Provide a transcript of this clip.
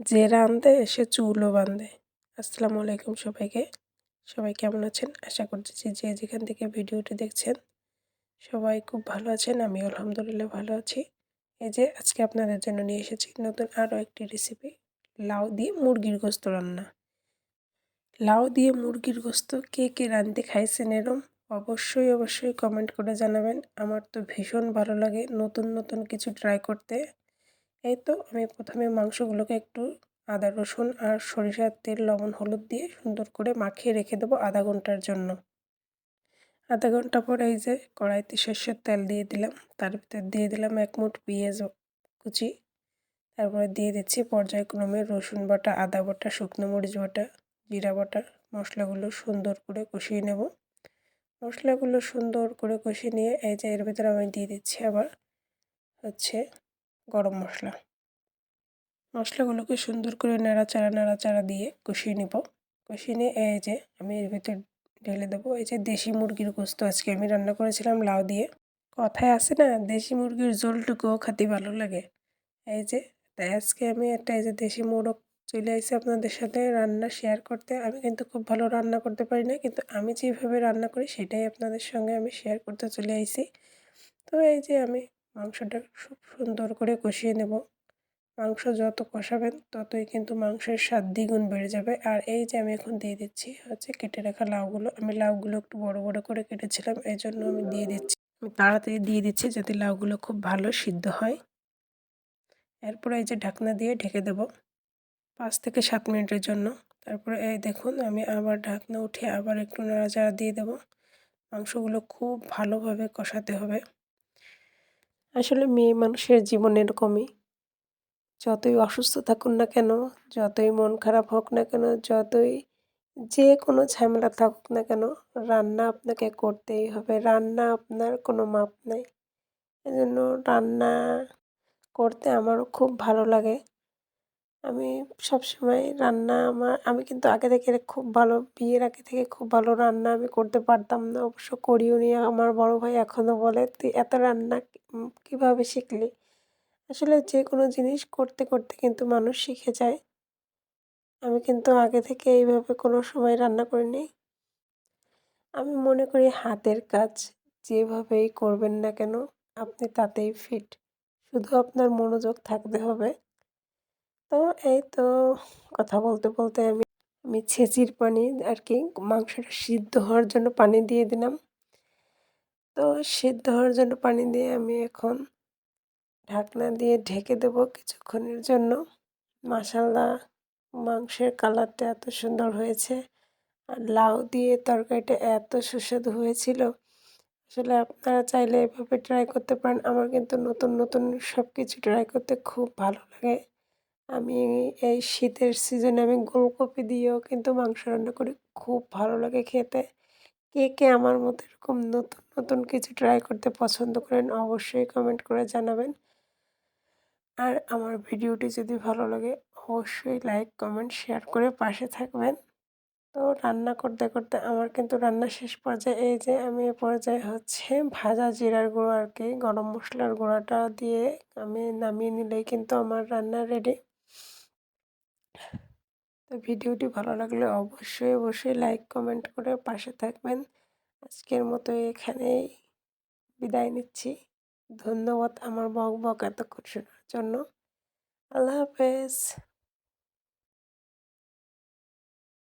যে রাঁধে, সে চুলও বাঁধে। আসসালামু আলাইকুম সবাইকে। সবাই কেমন আছেন? আশা করতেছি যে যেখান থেকে ভিডিওটি দেখছেন, সবাই খুব ভালো আছেন। আমি আলহামদুলিল্লাহ ভালো আছি। এই যে আজকে আপনাদের জন্য নিয়ে এসেছি নতুন আরও একটি রেসিপি লাউ দিয়ে মুরগির গোস্ত রান্না। লাউ দিয়ে মুরগির গোস্ত কে কে রাঁধতে খাইছেন এরম, অবশ্যই অবশ্যই কমেন্ট করে জানাবেন। আমার তো ভীষণ ভালো লাগে নতুন নতুন কিছু ট্রাই করতে। এই তো আমি প্রথমে মাংসগুলোকে একটু আদা, রসুন আর সরিষার তেল, লবণ, হলুদ দিয়ে সুন্দর করে মাখিয়ে রেখে দেবো আধা ঘণ্টার জন্য। আধা ঘণ্টা পর এই যে কড়াইতে সর্ষের তেল দিয়ে দিলাম, তার ভিতর দিয়ে দিলাম এক মুঠ পেঁয়াজ কুচি। তারপরে দিয়ে দিচ্ছি পর্যায়ক্রমে রসুন বাটা, আদা বাটা, শুকনো মরিচ বাটা, জিরা বাটা, মশলাগুলো সুন্দর করে কষিয়ে নেব। মশলাগুলো সুন্দর করে কষিয়ে নিয়ে এই যে এর ভিতরে আমি দিয়ে দিচ্ছি আবার হচ্ছে গরম মশলা। মশলাগুলোকে সুন্দর করে নাড়াচাড়া নাড়াচাড়া দিয়ে কষিয়ে নেব। কষিয়ে নিয়ে এই যে আমি এর ভিতর ঢেলে দেবো। এই যে দেশি মুরগির গোস্ত আজকে আমি রান্না করেছিলাম লাউ দিয়ে। কথায় আছে না, দেশি মুরগির জলটুকুও খাতে ভালো লাগে। এই যে তাই আজকে আমি একটা এই যে দেশি মোরগ চলে আসি আপনাদের সাথে রান্না শেয়ার করতে। আমি কিন্তু খুব ভালো রান্না করতে পারি না, কিন্তু আমি যেভাবে রান্না করি সেটাই আপনাদের সঙ্গে আমি শেয়ার করতে চলে আইছি তো এই যে আমি মাংসটা খুব সুন্দর করে কষিয়ে নেব। মাংস যত কষাবেন, ততই কিন্তু মাংসের স্বাদ দ্বিগুণ বেড়ে যাবে। আর এই যে আমি এখন দিয়ে দিচ্ছি হচ্ছে কেটে রাখা লাউগুলো, আমি লাউগুলো একটু বড় বড় করে কেটেছিলাম এই জন্য আমি দিয়ে দিচ্ছি। আমি তাড়াতাড়ি দিয়ে দিচ্ছি যাতে লাউগুলো খুব ভালো সিদ্ধ হয়। এরপরে এই যে ঢাকনা দিয়ে ঢেকে দেব পাঁচ থেকে সাত মিনিটের জন্য। তারপরে এই দেখুন, আমি আবার ঢাকনা উঠে আবার একটু নাড়াচাড়া দিয়ে দেব। মাংসগুলো খুব ভালোভাবে কষাতে হবে। আসলে মেয়ে মানুষের জীবন এরকমই। যতই অসুস্থ থাকুন না কেন, যতই মন খারাপ হোক না কেন, যতই যে কোনো ঝামেলা থাকুক না কেন, রান্না আপনাকে করতেই হবে। রান্না আপনার কোনো মাপ নাই। এজন্য রান্না করতে আমারও খুব ভালো লাগে। আমি সবসময় রান্না আমার, আমি কিন্তু আগে থেকে খুব ভালো, বিয়ের আগে থেকে খুব ভালো রান্না আমি করতে পারতাম না, অবশ্য করিও নি। আমার বড় ভাই এখনও বলে, তুই এত রান্না কীভাবে শিখলি? আসলে যে কোনো জিনিস করতে করতে কিন্তু মানুষ শিখে যায়। আমি কিন্তু আগে থেকে এইভাবে কোনো সময় রান্না করিনি। আমি মনে করি হাতের কাজ যেভাবেই করবেন না কেন, আপনি তাতেই ফিট শুধু আপনার মনোযোগ থাকতে হবে। তো এই তো কথা বলতে বলতে আমি আমি ছেঁচির পানি আর কি মাংসটা সিদ্ধ হওয়ার জন্য পানি দিয়ে দিলাম। তো সিদ্ধ হওয়ার জন্য পানি দিয়ে আমি এখন ঢাকনা দিয়ে ঢেকে দেব কিছুক্ষণের জন্য। মাসাল্লা মাংসের কালারটা এত সুন্দর হয়েছে আর লাউ দিয়ে তরকারিটা এত সুস্বাদু হয়েছিল। আসলে আপনারা চাইলে এভাবে ট্রাই করতে পারেন। আমার কিন্তু নতুন নতুন সব কিছু ট্রাই করতে খুব ভালো লাগে। আমি এই শীতের সিজনে আমি গোলকপি দিয়েও কিন্তু মাংস রান্না করি। খুব ভালো লাগে খেতে। কে কে আমার মতো এরকম নতুন নতুন কিছু ট্রাই করতে পছন্দ করেন অবশ্যই কমেন্ট করে জানাবেন। আর আমার ভিডিওটি যদি ভালো লাগে অবশ্যই লাইক কমেন্ট শেয়ার করে পাশে থাকবেন। তো রান্না করতে করতে আমার কিন্তু রান্না শেষ পর্যায়ে এই যে আমি এ পর্যায়ে হচ্ছে ভাজা জিরার গুঁড়ো আর কি, গরম মশলার গুঁড়াটা দিয়ে আমি নামিয়ে নিলেই কিন্তু আমার রান্না রেডি তো ভিডিওটি ভালো লাগলে অবশ্যই অবশ্যই লাইক কমেন্ট করে পাশে থাকবেন। আজকের মতো এখানেই বিদায় নিচ্ছি। ধন্যবাদ আমার বক বক এতক্ষণ শোনার জন্য। আল্লাহ হাফেজ।